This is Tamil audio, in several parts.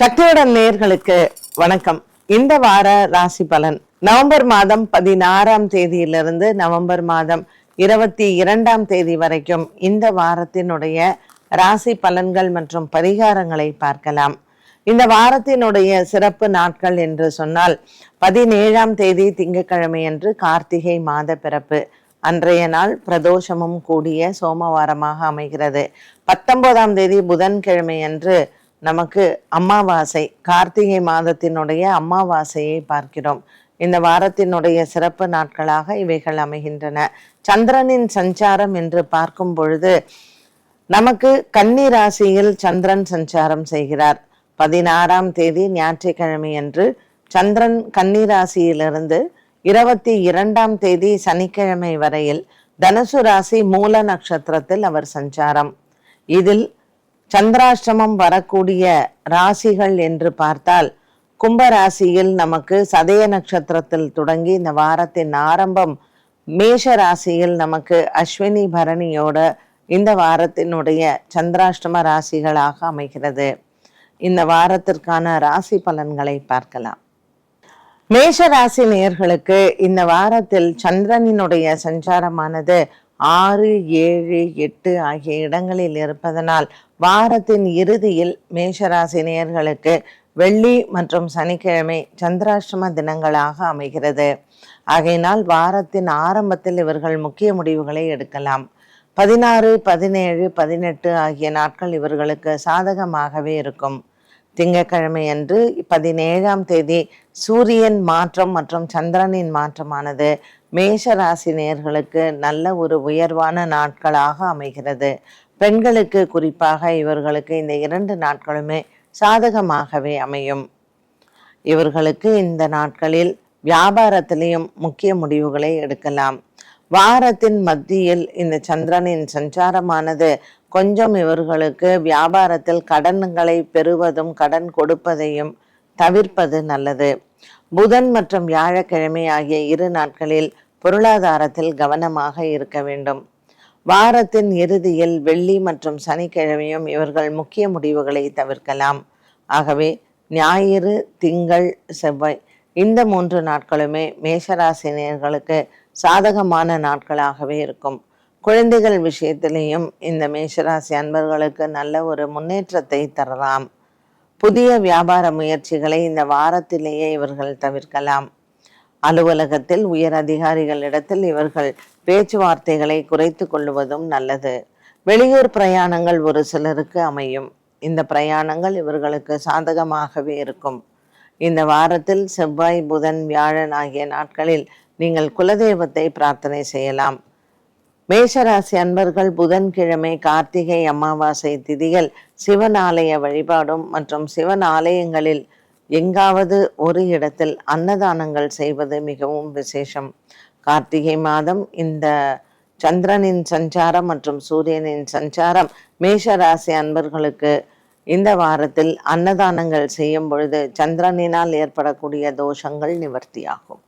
சக்தியுடன் நேர்களுக்கு வணக்கம். இந்த வார ராசி பலன். நவம்பர் மாதம் பதினாறாம் தேதியிலிருந்து நவம்பர் மாதம் இருபத்தி இரண்டாம் தேதி வரைக்கும் இந்த வாரத்தினுடைய ராசி பலன்கள் மற்றும் பரிகாரங்களை பார்க்கலாம். இந்த வாரத்தினுடைய சிறப்பு நாட்கள் என்று சொன்னால் பதினேழாம் தேதி திங்கக்கிழமை அன்று கார்த்திகை மாத பிறப்பு. அன்றைய நாள் பிரதோஷமும் கூடிய சோமவாரமாக அமைகிறது. பத்தொன்பதாம் தேதி புதன்கிழமை அன்று நமக்கு அமாவாசை கார்த்திகை மாதத்தினுடைய அமாவாசையை பார்க்கிறோம். இந்த வாரத்தினுடைய சிறப்பு நாட்களாக இவைகள் அமைகின்றன. சந்திரனின் சஞ்சாரம் என்று பார்க்கும் பொழுது நமக்கு கன்னி ராசியில் சந்திரன் சஞ்சாரம் செய்கிறார். பதினாறாம் தேதி ஞாயிற்றுக்கிழமை அன்று சந்திரன் கன்னி ராசியிலிருந்து இருபத்தி இரண்டாம் தேதி சனிக்கிழமை வரையில் தனுசு ராசி மூல நட்சத்திரத்தில் அவர் சஞ்சாரம். இதில் சந்திராஷ்டமம் வரக்கூடிய ராசிகள் என்று பார்த்தால் கும்ப ராசியில் நமக்கு சதய நட்சத்திரத்தில் தொடங்கி இந்த வாரத்தின் ஆரம்பம் மேஷ ராசியில் நமக்கு அஸ்வினி பரணியோட இந்த வாரத்தினுடைய சந்திராஷ்டம ராசிகளாக அமைகிறது. இந்த வாரத்திற்கான ராசி பலன்களை பார்க்கலாம். மேஷ ராசி நேர்களுக்கு இந்த வாரத்தில் சந்திரனினுடைய சஞ்சாரமானது ஆறு ஏழு எட்டு ஆகிய இடங்களில் இருப்பதனால் வாரத்தின் இறுதியில் மேஷராசி நேயர்களுக்கு வெள்ளி மற்றும் சனிக்கிழமை சந்திராஷ்டம தினங்களாக அமைகிறது. ஆகையினால் வாரத்தின் ஆரம்பத்தில் இவர்கள் முக்கிய முடிவுகளை எடுக்கலாம். பதினாறு பதினேழு பதினெட்டு ஆகிய நாட்கள் இவர்களுக்கு சாதகமாகவே இருக்கும். திங்கக்கிழமை அன்று பதினேழாம் தேதி சூரியன் மாற்றம் மற்றும் சந்திரனின் மாற்றமானது மேஷ ராசி நல்ல ஒரு உயர்வான நாட்களாக அமைகிறது. பெண்களுக்கு குறிப்பாக இவர்களுக்கு இந்த இரண்டு நாட்களுமே சாதகமாகவே அமையும். இவர்களுக்கு இந்த நாட்களில் வியாபாரத்திலையும் முக்கிய முடிவுகளை எடுக்கலாம். வாரத்தின் மத்தியில் இந்த சந்திரனின் சஞ்சாரமானது கொஞ்சம் இவர்களுக்கு வியாபாரத்தில் கடன்களை பெறுவதும் கடன் கொடுப்பதையும் தவிர்ப்பது நல்லது. புதன் மற்றும் வியாழக்கிழமை ஆகிய இரு நாட்களில் பொருளாதாரத்தில் கவனமாக இருக்க வேண்டும். வாரத்தின் இறுதியில் வெள்ளி மற்றும் சனிக்கிழமையும் இவர்கள் முக்கிய முடிவுகளை தவிர்க்கலாம். ஆகவே ஞாயிறு திங்கள் செவ்வாய் இந்த மூன்று நாட்களுமே மேஷராசினியர்களுக்கு சாதகமான நாட்களாகவே இருக்கும். குழந்தைகள் விஷயத்திலேயும் இந்த மேஷராசி அன்பர்களுக்கு நல்ல ஒரு முன்னேற்றத்தை தரலாம். புதிய வியாபார முயற்சிகளை இந்த வாரத்திலேயே இவர்கள் தவிர்க்கலாம். அலுவலகத்தில் உயர் அதிகாரிகளிடத்தில் இவர்கள் பேச்சுவார்த்தைகளை குறைத்து கொள்ளுவதும் நல்லது. வெளியூர் பிரயாணங்கள் ஒரு சிலருக்கு அமையும். இந்த பிரயாணங்கள் இவர்களுக்கு சாதகமாகவே இருக்கும். இந்த வாரத்தில் செவ்வாய் புதன் வியாழன் ஆகிய நாட்களில் நீங்கள் குலதெய்வத்தை பிரார்த்தனை செய்யலாம். மேஷராசி அன்பர்கள் புதன்கிழமை கார்த்திகை அமாவாசை திதிகள் சிவன் ஆலய வழிபாடும் மற்றும் சிவன் ஆலயங்களில் எங்காவது ஒரு இடத்தில் அன்னதானங்கள் செய்வது மிகவும் விசேஷம். கார்த்திகை மாதம் இந்த சந்திரனின் சஞ்சாரம் மற்றும் சூரியனின் சஞ்சாரம் மேஷ ராசி அன்பர்களுக்கு இந்த வாரத்தில் அன்னதானங்கள் செய்யும் பொழுது சந்திரனினால் ஏற்படக்கூடிய தோஷங்கள் நிவர்த்தியாகும்.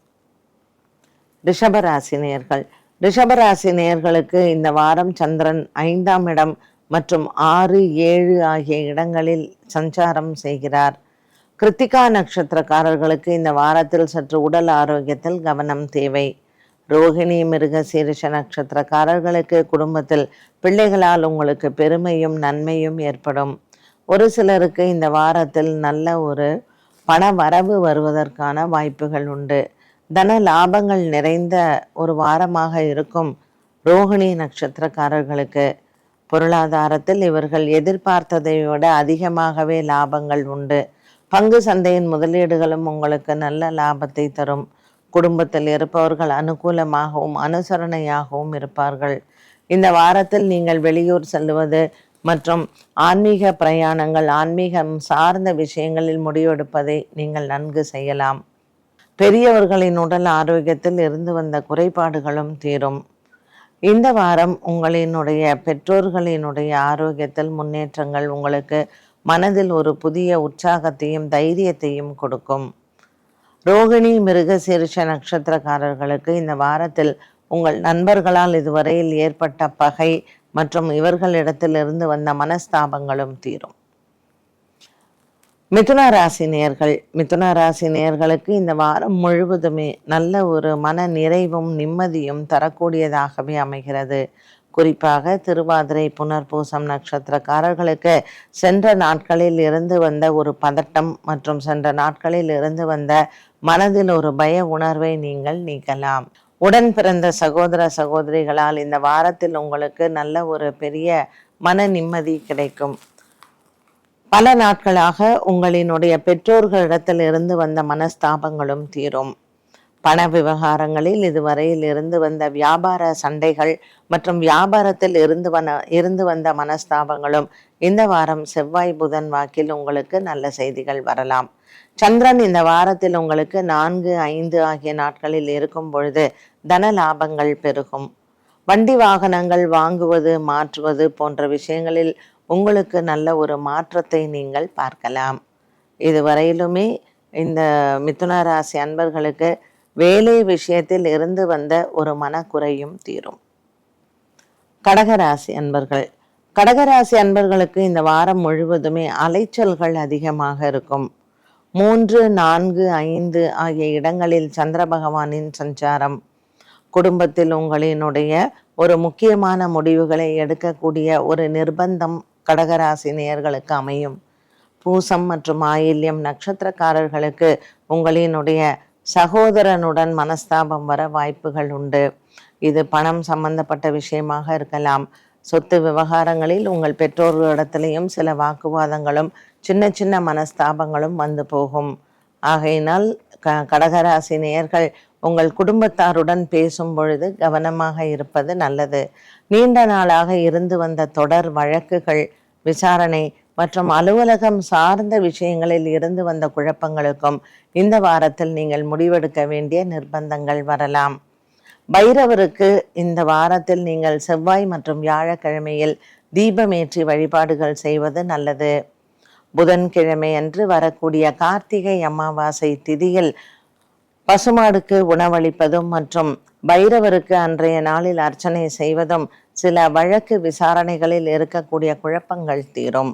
ரிஷபராசி நேர்கள். ரிஷபராசி நேர்களுக்கு இந்த வாரம் சந்திரன் ஐந்தாம் இடம் மற்றும் ஆறு ஏழு ஆகிய இடங்களில் சஞ்சாரம் செய்கிறார். கிருத்திகா நட்சத்திரக்காரர்களுக்கு இந்த வாரத்தில் சற்று உடல் ஆரோக்கியத்தில் கவனம் தேவை. ரோகிணி மிருக சீரிஷ நட்சத்திரக்காரர்களுக்கு குடும்பத்தில் பிள்ளைகளால் உங்களுக்கு பெருமையும் நன்மையும் ஏற்படும். ஒரு சிலருக்கு இந்த வாரத்தில் நல்ல ஒரு பண வரவு வருவதற்கான வாய்ப்புகள் உண்டு. தன லாபங்கள் நிறைந்த ஒரு வாரமாக இருக்கும் ரோகிணி நட்சத்திரக்காரர்களுக்கு. பொருளாதாரத்தில் இவர்கள் எதிர்பார்த்ததை விட அதிகமாகவே லாபங்கள் உண்டு. பங்கு சந்தையின் முதலீடுகளும் உங்களுக்கு நல்ல லாபத்தை தரும். குடும்பத்தில் இருப்பவர்கள் அனுகூலமாகவும் அனுசரணையாகவும் இருப்பார்கள். இந்த வாரத்தில் நீங்கள் வெளியூர் செல்லுவது மற்றும் ஆன்மீக பிரயாணங்கள் ஆன்மீகம் சார்ந்த விஷயங்களில் முடிவெடுப்பதை நீங்கள் நன்கு செய்யலாம். பெரியவர்களின் உடல் ஆரோக்கியத்தில் இருந்து வந்த குறைபாடுகளும் தீரும். இந்த வாரம் உங்களினுடைய பெற்றோர்களினுடைய ஆரோக்கியத்தில் முன்னேற்றங்கள் உங்களுக்கு மனதில் ஒரு புதிய உற்சாகத்தையும் தைரியத்தையும் கொடுக்கும். ரோகிணி மிருக சீரிஷ நட்சத்திரக்காரர்களுக்கு இந்த வாரத்தில் உங்கள் நண்பர்களால் இதுவரையில் ஏற்பட்ட பகை மற்றும் இவர்களிடத்திலிருந்து வந்த மனஸ்தாபங்களும் தீரும். மிதுன ராசி நேர்கள் மிதுன ராசி நேர்களுக்கு இந்த வாரம் முழுவதுமே நல்ல ஒரு மன நிறைவும் நிம்மதியும் தரக்கூடியதாகவே அமைகிறது. குறிப்பாக திருவாதிரை புனர்பூசம் நட்சத்திரக்காரர்களுக்கு சென்ற நாட்களில் இருந்து வந்த ஒரு பதட்டம் மற்றும் சென்ற நாட்களில் இருந்து வந்த மனதில் ஒரு பய உணர்வை நீங்கள் நீக்கலாம். உடன் பிறந்த சகோதர சகோதரிகளால் இந்த வாரத்தில் உங்களுக்கு நல்ல ஒரு பெரிய மன நிம்மதி கிடைக்கும். பல நாட்களாக உங்களினுடைய பெற்றோர்களிடத்தில் இருந்து வந்த மனஸ்தாபங்களும் தீரும். பண விவகாரங்களில் இதுவரையில் இருந்து வந்த வியாபார சண்டைகள் மற்றும் வியாபாரத்தில் இருந்து வன இருந்து வந்த மனஸ்தாபங்களும் இந்த வாரம் செவ்வாய் புதன் வாக்கில் உங்களுக்கு நல்ல செய்திகள் வரலாம். சந்திரன் இந்த வாரத்தில் உங்களுக்கு நான்கு ஐந்து ஆகிய நாட்களில் இருக்கும் பொழுது தன லாபங்கள் பெருகும். வண்டி வாகனங்கள் வாங்குவது மாற்றுவது போன்ற விஷயங்களில் உங்களுக்கு நல்ல ஒரு மாற்றத்தை நீங்கள் பார்க்கலாம். இதுவரையிலுமே இந்த மிதுன ராசி அன்பர்களுக்கு வேலை விஷயத்தில் இருந்து வந்த ஒரு மனக்குறையும் தீரும். கடகராசி அன்பர்கள். கடகராசி அன்பர்களுக்கு இந்த வாரம் முழுவதுமே அலைச்சல்கள் அதிகமாக இருக்கும். மூன்று நான்கு ஐந்து ஆகிய இடங்களில் சந்திர பகவானின் சஞ்சாரம். குடும்பத்தில் உங்களினுடைய ஒரு முக்கியமான முடிவுகளை எடுக்கக்கூடிய ஒரு நிர்பந்தம் கடகராசி நேயர்களுக்கு அமையும். பூசம் மற்றும் ஆயில்யம் நட்சத்திரக்காரர்களுக்கு உங்களினுடைய சகோதரனுடன் மனஸ்தாபம் வர வாய்ப்புகள் உண்டு. இது பணம் சம்பந்தப்பட்ட விஷயமாக இருக்கலாம். சொத்து விவகாரங்களில் உங்கள் பெற்றோர்களிடத்திலையும் சில வாக்குவாதங்களும் சின்ன சின்ன மனஸ்தாபங்களும் வந்து போகும். ஆகையினால் க கடகராசி நேயர்கள் உங்கள் குடும்பத்தாருடன் பேசும் பொழுது கவனமாக இருப்பது நல்லது. நீண்ட நாளாக இருந்து வந்த தொடர் வழக்குகள் விசாரணை மற்றும் அலுவலகம் சார்ந்த விஷயங்களில் இருந்து வந்த குழப்பங்களுக்கும் இந்த வாரத்தில் நீங்கள் முடிவெடுக்க வேண்டிய நிர்பந்தங்கள் வரலாம். பைரவருக்கு இந்த வாரத்தில் நீங்கள் செவ்வாய் மற்றும் வியாழக்கிழமையில் தீபமேற்றி வழிபாடுகள் செய்வது நல்லது. புதன்கிழமை அன்று வரக்கூடிய கார்த்திகை அமாவாசை திதியில் பசுமாடுக்கு உணவளிப்பதும் மற்றும் பைரவருக்கு அன்றைய நாளில் அர்ச்சனை செய்வதும் சில வழக்கு விசாரணைகளில் இருக்கக்கூடிய குழப்பங்கள் தீரும்.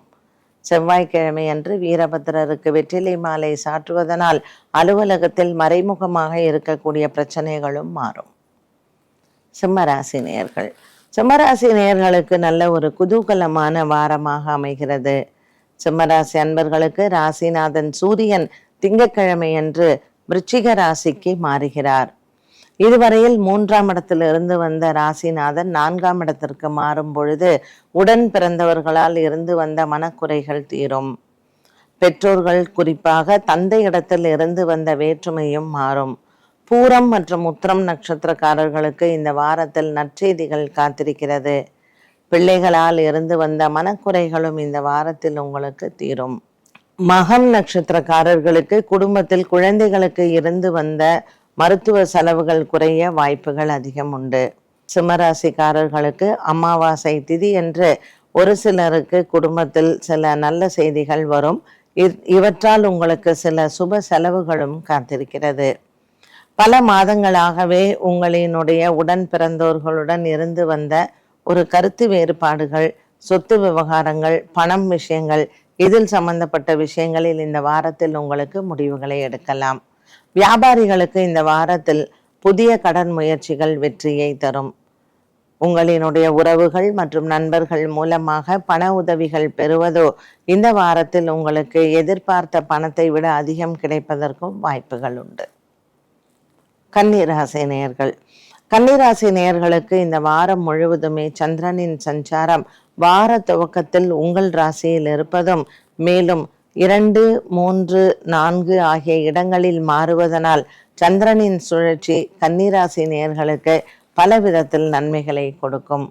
செவ்வாய்க்கிழமை அன்று வீரபத்திரருக்கு வெற்றிலை மாலை சாற்றுவதனால் அலுவலகத்தில் மறைமுகமாக இருக்கக்கூடிய பிரச்சனைகளும் மாறும். சிம்மராசி நேயர்கள். சிம்மராசி நேயர்களுக்கு நல்ல ஒரு குதூகலமான வாரமாக அமைகிறது. சிம்மராசி அன்பர்களுக்கு ராசிநாதன் சூரியன் திங்கக்கிழமை அன்று விருச்சிக ராசிக்கு மாறுகிறார். இதுவரையில் மூன்றாம் இடத்திலிருந்து வந்த ராசிநாதன் நான்காம் இடத்திற்கு மாறும் பொழுது உடன் பிறந்தவர்களால் இருந்து வந்த மனக்குறைகள் தீரும். பெற்றோர்கள் குறிப்பாக தந்தை இடத்தில் இருந்து வந்த வேற்றுமையும் மாறும். பூரம் மற்றும் உத்திரம் நட்சத்திரக்காரர்களுக்கு இந்த வாரத்தில் நற்செய்திகள் காத்திருக்கிறது. பிள்ளைகளால் இருந்து வந்த மனக்குறைகளும் இந்த வாரத்தில் உங்களுக்கு தீரும். மகம் நட்சத்திரக்காரர்களுக்கு குடும்பத்தில் குழந்தைகளுக்கு இருந்து வந்த மருத்துவ செலவுகள் குறைய வாய்ப்புகள் அதிகம் உண்டு. சிம்மராசிக்காரர்களுக்கு அமாவாசை திதி என்று ஒரு சிலருக்கு குடும்பத்தில் சில நல்ல செய்திகள் வரும். இவற்றால் உங்களுக்கு சில சுப செலவுகளும் காத்திருக்கிறது. பல மாதங்களாகவே உங்களினுடைய உடன் பிறந்தோர்களுடன் இருந்து வந்த ஒரு கருத்து வேறுபாடுகள் சொத்து விவகாரங்கள் பணம் விஷயங்கள் இதில் சம்பந்தப்பட்ட விஷயங்களில் இந்த வாரத்தில் உங்களுக்கு முடிவுகளை எடுக்கலாம். வியாபாரிகளுக்கு இந்த வாரத்தில் புதிய கடன் முயற்சிகள் வெற்றியை தரும். உங்களினுடைய உறவுகள் மற்றும் நண்பர்கள் மூலமாக பண உதவிகள் பெறுவதோ இந்த வாரத்தில் உங்களுக்கு எதிர்பார்த்த பணத்தை விட அதிகம் கிடைப்பதற்கும் வாய்ப்புகள் உண்டு. கன்னிராசி நேயர்கள். கன்னிராசி நேயர்களுக்கு இந்த வாரம் முழுவதுமே சந்திரனின் சஞ்சாரம் வார துவக்கத்தில் உங்கள் ராசியில் இருப்பதும் மேலும் இரண்டு மூன்று நான்கு ஆகிய இடங்களில் மாறுவதனால் சந்திரனின் சுழற்சி கன்னிராசி நேர்களுக்கு பல விதத்தில் நன்மைகளை கொடுக்கும்.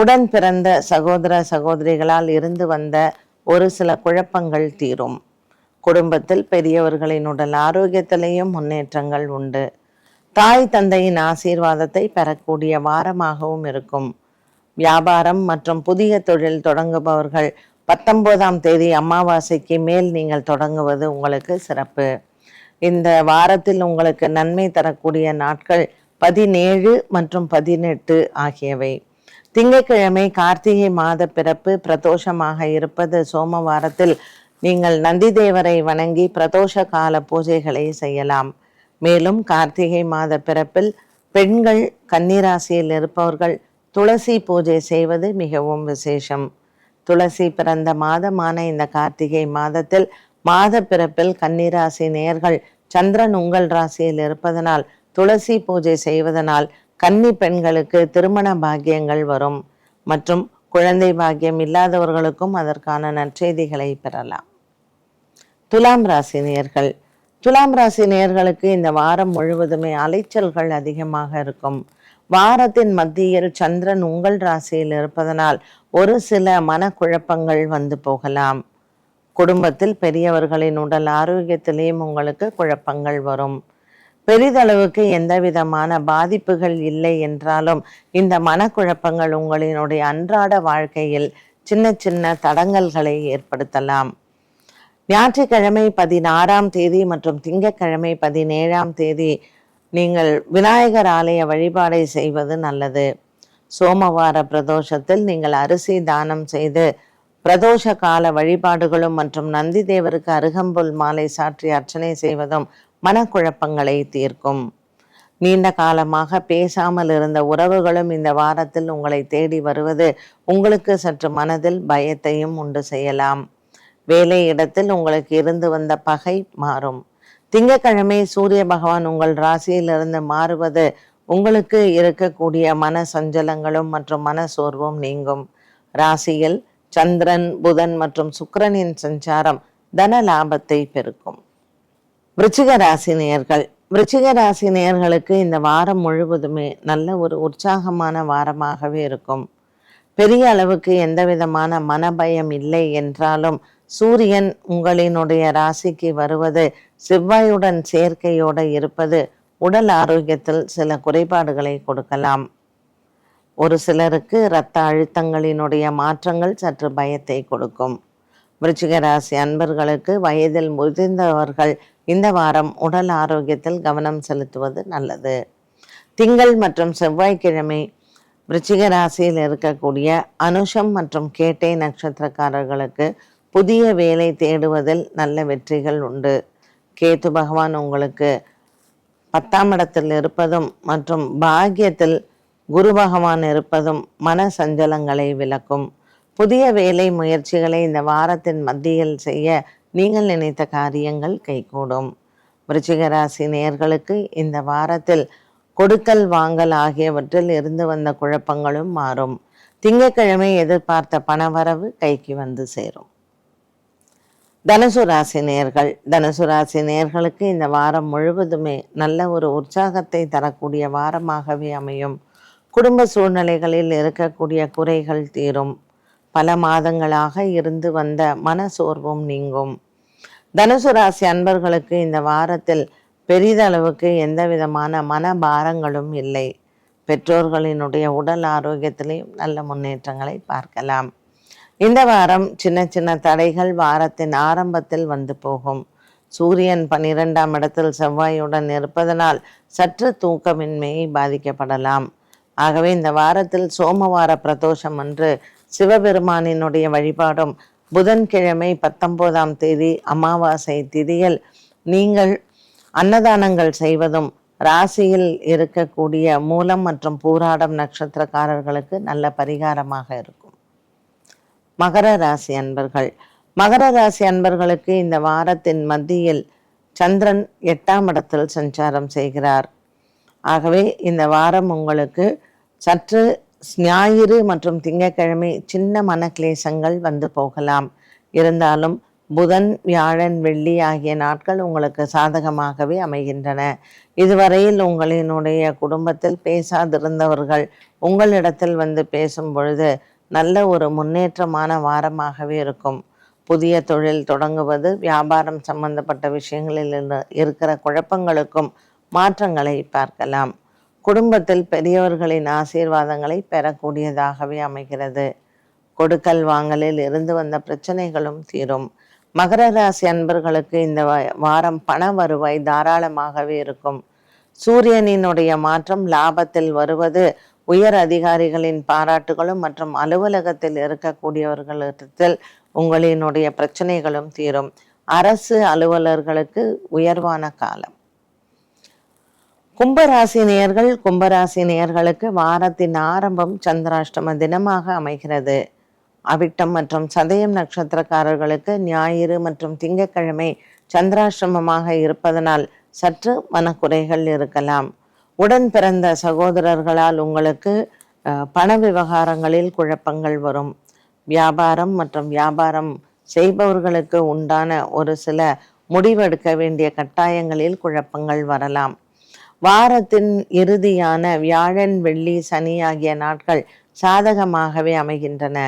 உடன் பிறந்த சகோதர சகோதரிகளால் இருந்து வந்த ஒரு சில குழப்பங்கள் தீரும். குடும்பத்தில் பெரியவர்களின் உடல் ஆரோக்கியத்திலேயும் முன்னேற்றங்கள் உண்டு. தாய் தந்தையின் ஆசீர்வாதத்தை பெறக்கூடிய வாரமாகவும் இருக்கும். வியாபாரம் மற்றும் புதிய தொழில் தொடங்குபவர்கள் பத்தொம்போதாம் தேதி அமாவாசைக்கு மேல் நீங்கள் தொடங்குவது உங்களுக்கு சிறப்பு. இந்த வாரத்தில் உங்களுக்கு நன்மை தரக்கூடிய நாட்கள் பதினேழு மற்றும் பதினெட்டு ஆகியவை. திங்கட்கிழமை கார்த்திகை மாத பிறப்பு பிரதோஷமாக இருப்பது சோமவாரத்தில் நீங்கள் நந்தி தேவரை வணங்கி பிரதோஷ கால பூஜைகளை செய்யலாம். மேலும் கார்த்திகை மாத பிறப்பில் பெண்கள் கன்னிராசியில் இருப்பவர்கள் துளசி பூஜை செய்வது மிகவும் விசேஷம். துளசி பிறந்த மாதமான இந்த கார்த்திகை மாதத்தில் மாத பிறப்பில் கன்னிராசி நேர்கள் சந்திரன் உங்கள் ராசியில் இருப்பதனால் துளசி பூஜை செய்வதனால் கன்னி பெண்களுக்கு திருமண பாக்கியங்கள் வரும். மற்றும் குழந்தை பாக்கியம் இல்லாதவர்களுக்கும் அதற்கான நற்செய்திகளை பெறலாம். துலாம் ராசி நேர்கள் துலாம் ராசி நேர்களுக்கு இந்த வாரம் முழுவதுமே அலைச்சல்கள் அதிகமாக இருக்கும். வாரத்தின் மத்தியில் சந்திரன் உங்கள் ராசியில் இருப்பதனால் ஒரு சில மனக்குழப்பங்கள் வந்து போகலாம். குடும்பத்தில் பெரியவர்களின் உடல் ஆரோக்கியத்திலேயும் உங்களுக்கு குழப்பங்கள் வரும். பெரிதளவுக்கு எந்த விதமான பாதிப்புகள் இல்லை என்றாலும் இந்த மனக்குழப்பங்கள் உங்களினுடைய அன்றாட வாழ்க்கையில் சின்ன சின்ன தடங்கல்களை ஏற்படுத்தலாம். ஞாயிற்றுக்கிழமை பதினாறாம் தேதி மற்றும் திங்கட்கிழமை பதினேழாம் தேதி நீங்கள் விநாயகர் ஆலய வழிபாடை செய்வது நல்லது. சோமவார பிரதோஷத்தில் நீங்கள் அரிசி தானம் செய்து பிரதோஷ கால வழிபாடுகளும் மற்றும் நந்தி தேவருக்கு அருகம்புல் மாலை சாற்றி அர்ச்சனை செய்வதும் மனக்குழப்பங்களை தீர்க்கும். நீண்ட காலமாக பேசாமல் இருந்த உறவுகளும் இந்த வாரத்தில் உங்களை தேடி வருவது உங்களுக்கு சற்று மனதில் பயத்தையும் உண்டு செய்யலாம். வேலை இடத்தில் உங்களுக்கு இருந்து வந்த பகை மாறும். திங்கக்கிழமை சூரிய பகவான் உங்கள் ராசியிலிருந்து மாறுவது உங்களுக்கு இருக்கக்கூடிய மன சஞ்சலங்களும் மற்றும் மன சோர்வும் நீங்கும். ராசியில் சந்திரன் புதன் மற்றும் சுக்கிரனின் சஞ்சாரம் தன லாபத்தை பெருக்கும். விருச்சிக ராசி நேர்கள் விருச்சிக ராசி நேர்களுக்கு இந்த வாரம் முழுவதுமே நல்ல ஒரு உற்சாகமான வாரமாகவே இருக்கும். பெரிய அளவுக்கு எந்த விதமான மனபயம் இல்லை என்றாலும் சூரியன் உங்களினுடைய ராசிக்கு வருவது செவ்வாயுடன் சேர்க்கையோடு இருப்பது உடல் ஆரோக்கியத்தில் சில குறைபாடுகளை கொடுக்கலாம். ஒரு சிலருக்கு இரத்த அழுத்தங்களினுடைய மாற்றங்கள் சற்று பயத்தை கொடுக்கும். விருச்சிக ராசி அன்பர்களுக்கு வயதில் முதிர்ந்தவர்கள் இந்த வாரம் உடல் ஆரோக்கியத்தில் கவனம் செலுத்துவது நல்லது. திங்கள் மற்றும் செவ்வாய்க்கிழமை விருச்சிக ராசியில் இருக்கக்கூடிய அனுஷம் மற்றும் கேட்டை நட்சத்திரக்காரர்களுக்கு புதிய வேலை தேடுவதில் நல்ல வெற்றிகள் உண்டு. கேத்து பகவான் உங்களுக்கு பத்தாம் இடத்தில் இருப்பதும் மற்றும் பாக்கியத்தில் குரு பகவான் இருப்பதும் மன சஞ்சலங்களை விளக்கும். புதிய வேலை முயற்சிகளை இந்த வாரத்தின் மத்தியில் செய்ய நீங்கள் நினைத்த காரியங்கள் கைகூடும். விருச்சிகராசி நேர்களுக்கு இந்த வாரத்தில் கொடுக்கல் வாங்கல் ஆகியவற்றில் இருந்து வந்த குழப்பங்களும் மாறும். திங்கட்கிழமை எதிர்பார்த்த பணவரவு கைக்கு வந்து சேரும். தனுசு ராசி நேர்கள். தனுசு ராசி நேர்களுக்கு இந்த வாரம் முழுவதுமே நல்ல ஒரு உற்சாகத்தை தரக்கூடிய வாரமாகவே அமையும். குடும்ப சூழ்நிலைகளில் இருக்கக்கூடிய குறைகள் தீரும். பல மாதங்களாக இருந்து வந்த மன சோர்வும் நீங்கும். தனுசு ராசி அன்பர்களுக்கு இந்த வாரத்தில் பெரிதளவுக்கு எந்த விதமான மன பாரங்களும் இல்லை. பெற்றோர்களினுடைய உடல் ஆரோக்கியத்திலையும் நல்ல முன்னேற்றங்களை பார்க்கலாம். இந்த வாரம் சின்ன சின்ன தடைகள் வாரத்தின் ஆரம்பத்தில் வந்து போகும். சூரியன் பன்னிரெண்டாம் இடத்தில் செவ்வாயுடன் இருப்பதனால் சற்று தூக்கமின்மையை பாதிக்கப்படலாம். ஆகவே இந்த வாரத்தில் சோமவார பிரதோஷம் அன்று சிவபெருமானினுடைய வழிபாடும் புதன்கிழமை பத்தொன்பதாம் தேதி அமாவாசை திதியில் நீங்கள் அன்னதானங்கள் செய்வதும் ராசியில் இருக்கக்கூடிய மூலம் மற்றும் பூராடம் நட்சத்திரக்காரர்களுக்கு நல்ல பரிகாரமாக இருக்கும். மகர ராசி அன்பர்கள். மகர ராசி அன்பர்களுக்கு இந்த வாரத்தின் மத்தியில் சந்திரன் எட்டாம் இடத்தில் சஞ்சாரம் செய்கிறார். ஆகவே இந்த வாரம் உங்களுக்கு சற்று ஞாயிறு மற்றும் திங்கட்கிழமை சின்ன மனக்லேசங்கள் வந்து போகலாம். இருந்தாலும் புதன் வியாழன் வெள்ளி ஆகிய நாட்கள் உங்களுக்கு சாதகமாகவே அமைகின்றன. இதுவரையில் உங்களினுடைய குடும்பத்தில் பேசாதிருந்தவர்கள் உங்களிடத்தில் வந்து பேசும் பொழுது நல்ல ஒரு முன்னேற்றமான வாரமாகவே இருக்கும். புதிய தொழில் தொடங்குவது வியாபாரம் சம்பந்தப்பட்ட விஷயங்களில் இருக்கிற குழப்பங்களுக்கும் மாற்றங்களை பார்க்கலாம். குடும்பத்தில் பெரியவர்களின் ஆசீர்வாதங்களை பெறக்கூடியதாகவே அமைகிறது. கொடுக்கல் வாங்கலில் இருந்து வந்த பிரச்சனைகளும் தீரும். மகர ராசி அன்பர்களுக்கு இந்த வாரம் பண வருவாய் தாராளமாகவே இருக்கும். சூரியனினுடைய மாற்றம் லாபத்தில் வருவது உயர் அதிகாரிகளின் பாராட்டுகளும் மற்றும் அலுவலகத்தில் இருக்கக்கூடியவர்களிடத்தில் உங்களினுடைய பிரச்சனைகளும் தீரும். அரசு அலுவலர்களுக்கு உயர்வான காலம். கும்பராசி நேயர்கள் கும்பராசி நேயர்களுக்கு வாரத்தின் ஆரம்பம் சந்திராஷ்டம தினமாக அமைகிறது. அவிட்டம் மற்றும் சதயம் நட்சத்திரக்காரர்களுக்கு ஞாயிறு மற்றும் திங்கட்கிழமை சந்திராஷ்டமமாக இருப்பதனால் சற்று மனக்குறைகள் இருக்கலாம். உடன் பிறந்த சகோதரர்களால் உங்களுக்கு பண விவகாரங்களில் குழப்பங்கள் வரும். வியாபாரம் மற்றும் வியாபாரம் செய்பவர்களுக்கு உண்டான ஒரு சில முடிவெடுக்க வேண்டிய கட்டாயங்களில் குழப்பங்கள் வரலாம். வாரத்தின் இறுதியான வியாழன் வெள்ளி சனி ஆகிய நாட்கள் சாதகமாகவே அமைகின்றன.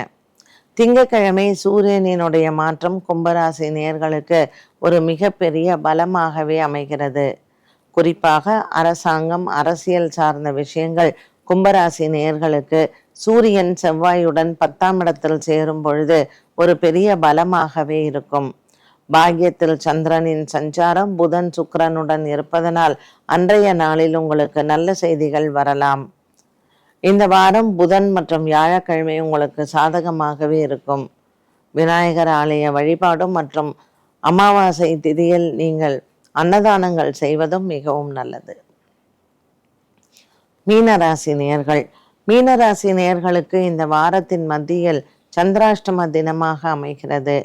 திங்கக்கிழமை சூரியனினுடைய மாற்றம் கும்பராசி நேர்களுக்கு ஒரு மிகப்பெரிய பலமாகவே அமைகிறது. குறிப்பாக அரசாங்கம் அரசியல் சார்ந்த விஷயங்கள் கும்பராசி நேர்களுக்கு சூரியன் செவ்வாயுடன் பத்தாம் இடத்தில் சேரும் பொழுது ஒரு பெரிய பலமாகவே இருக்கும். பாக்கியத்தில் சந்திரனின் சஞ்சாரம் புதன் சுக்கரனுடன் இருப்பதனால் அன்றைய நாளில் உங்களுக்கு நல்ல செய்திகள் வரலாம். இந்த வாரம் புதன் மற்றும் வியாழக்கிழமை உங்களுக்கு சாதகமாகவே இருக்கும். விநாயகர் ஆலய வழிபாடும் மற்றும் அமாவாசை திதியில் நீங்கள் அன்னதானங்கள் செய்வதும் மிகவும் நல்லது. மீனராசி நேர்கள் மீனராசி நேர்களுக்கு இந்த வாரத்தின் மத்தியில் சந்திராஷ்டம தினமாக அமைகிறது.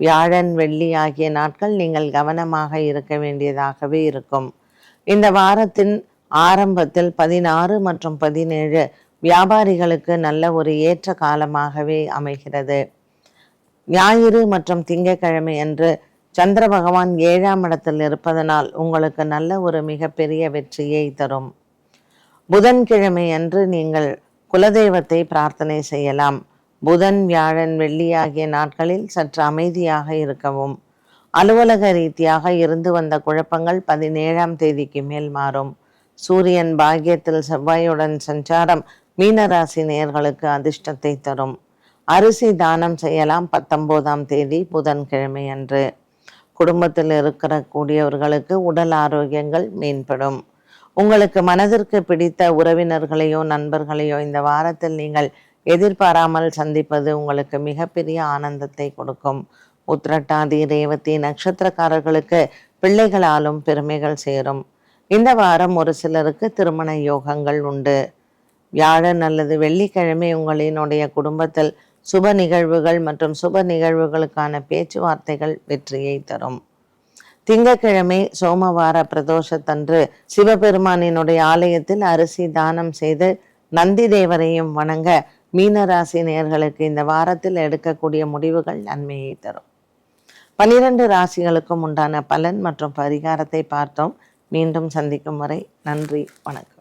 வியாழன் வெள்ளி ஆகிய நாட்கள் நீங்கள் கவனமாக இருக்க வேண்டியதாகவே இருக்கும். இந்த வாரத்தின் ஆரம்பத்தில் பதினாறு மற்றும் பதினேழு வியாபாரிகளுக்கு நல்ல ஒரு ஏற்ற காலமாகவே அமைகிறது. ஞாயிறு மற்றும் திங்கக்கிழமை அன்று சந்திர பகவான் ஏழாம் இடத்தில் இருப்பதனால் உங்களுக்கு நல்ல ஒரு மிகப்பெரிய வெற்றியை தரும். புதன்கிழமை அன்று நீங்கள் குலதெய்வத்தை பிரார்த்தனை செய்யலாம். புதன் வியாழன் வெள்ளி ஆகிய நாட்களில் சற்று அமைதியாக இருக்கவும் அலுவலக ரீதியாக இருந்து வந்த குழப்பங்கள் பதினேழாம் தேதிக்கு மேல் மாறும். சூரியன் பாக்கியத்தில் செவ்வாயுடன் சஞ்சாரம் மீனராசி நேர்களுக்கு அதிர்ஷ்டத்தை தரும். அரிசி தானம் செய்யலாம் பத்தொன்பதாம் தேதி புதன்கிழமை அன்று. குடும்பத்தில் இருக்கிற கூடியவர்களுக்கு உடல் ஆரோக்கியங்கள் மேம்படும். உங்களுக்கு மனதிற்கு பிடித்த உறவினர்களையோ நண்பர்களையோ இந்த வாரத்தில் நீங்கள் எதிர்பாராமல் சந்திப்பது உங்களுக்கு மிகப்பெரிய ஆனந்தத்தை கொடுக்கும். உத்திரட்டாதி ரேவதி நட்சத்திரக்காரர்களுக்கு பிள்ளைகளாலும் பெருமைகள் சேரும். இந்த வாரம் ஒரு சிலருக்கு திருமண யோகங்கள் உண்டு. வியாழன் அல்லது வெள்ளிக்கிழமை உங்களினுடைய குடும்பத்தில் சுப நிகழ்வுகள் மற்றும் சுப நிகழ்வுகளுக்கான பேச்சுவார்த்தைகள் வெற்றியை தரும். திங்கக்கிழமை சோமவார பிரதோஷத்தன்று சிவபெருமானினுடைய ஆலயத்தில் அரிசி தானம் செய்து நந்தி தேவரையும் வணங்க மீனராசி நேர்களுக்கு இந்த வாரத்தில் எடுக்கக்கூடிய முடிவுகள் நன்மையை தரும். பனிரெண்டு ராசிகளுக்கும் உண்டான பலன் மற்றும் பரிகாரத்தை பார்த்தோம். மீண்டும் சந்திக்கும் வரை நன்றி வணக்கம்.